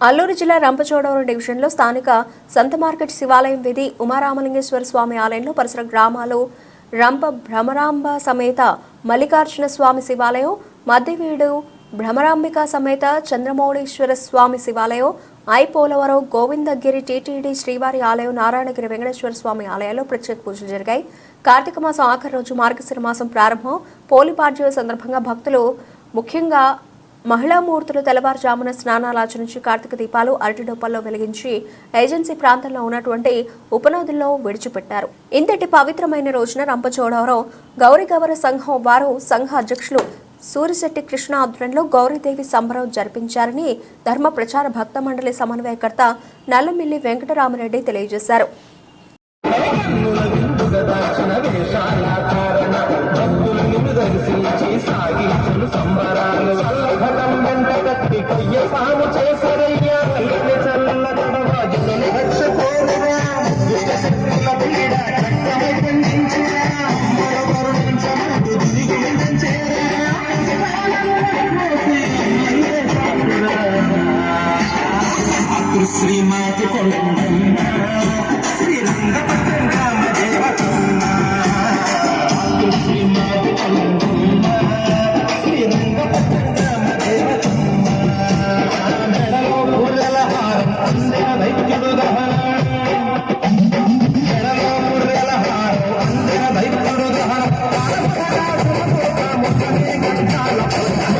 అల్లూరు జిల్లా రంపచోడవరం డివిజన్లో స్థానిక సంత మార్కెట్ శివాలయం వీధి ఉమారామలింగేశ్వర స్వామి ఆలయంలో పరిసర గ్రామాలు రంప భ్రమరాంబ సమేత మల్లికార్జున స్వామి శివాలయం మధ్యవీడు భ్రమరాంబిక సమేత చంద్రమౌళీశ్వర స్వామి శివాలయం ఐ పోలవరం గోవిందగిరి టీటీడీ శ్రీవారి ఆలయం నారాయణగిరి వెంకటేశ్వర స్వామి ఆలయాల్లో ప్రత్యేక పూజలు జరిగాయి. కార్తీక మాసం ఆఖరి రోజు మార్గశిర మాసం ప్రారంభం. పోలిపాడ్య సందర్భంగా భక్తులు ముఖ్యంగా మహిళా మూర్తులు తెల్లవారుజామున స్నానాలు ఆచరించి కార్తీక దీపాలు అరటిడొప్పల్లో వెలిగించి ఏజెన్సీ ప్రాంతంలో ఉన్నటువంటి ఉపనదుల్లో విడిచిపెట్టారు. ఇంతటి పవిత్రమైన రోజున రంపచోడవరం గౌరీగౌర సంఘం వారు సంఘ అధ్యక్షులు సూరిశెట్టి కృష్ణ ఆధ్వర్యంలో గౌరీదేవి సంబరం జరిపించారని ధర్మ ప్రచార భక్త మండలి సమన్వయకర్త నల్లమిల్లి వెంకటరామరెడ్డి తెలియజేశారు. శ్రీమాత కొండమ్మ శ్రీరంగపట్నం గ్రామ దేవతమ్మ శ్రీమాత కొండమ్మ శ్రీరంగపట్నం గ్రామ దేవతమ్మ మెడలో పూలల హారం అందిన దైత్యుడు దహనం మెడలో పూలల హారం అందిన దైత్యుడు దహనం శ్రీమాత